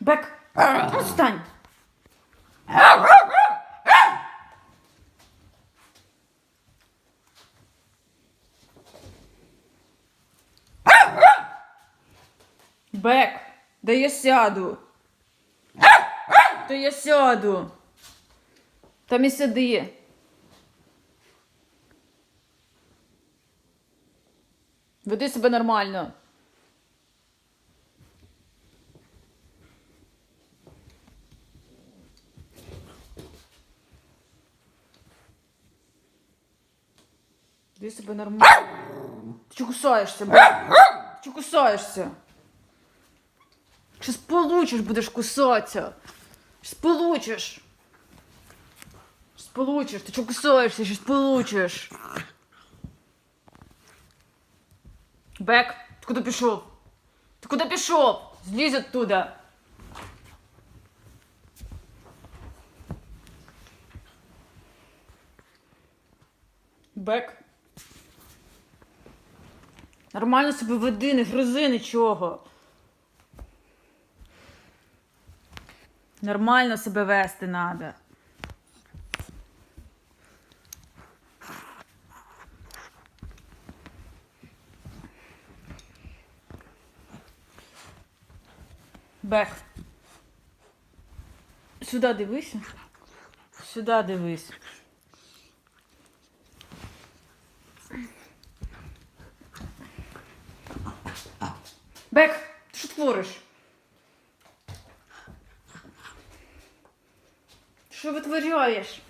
Бек, остань. Бек, да я сяду. Та я сяду. Там і сиди. Веди себе нормально. Веди себе нормально. Ти чого кусаєшся, Бек? Ти чого кусаєшся? Щас получиш, будеш кусатися. Щас получиш. Щас получиш. Ти чого кусаєшся? Щас получиш. Бек, ти куди пішов? Ти куди пішов? Злізь оттуда. Бек. Нормально себе веди, не гризи нічого. Нормально себе вести треба. Бех. Сюди дивися. Сюди дивись. Бек, ти що твориш? Що витворяєш?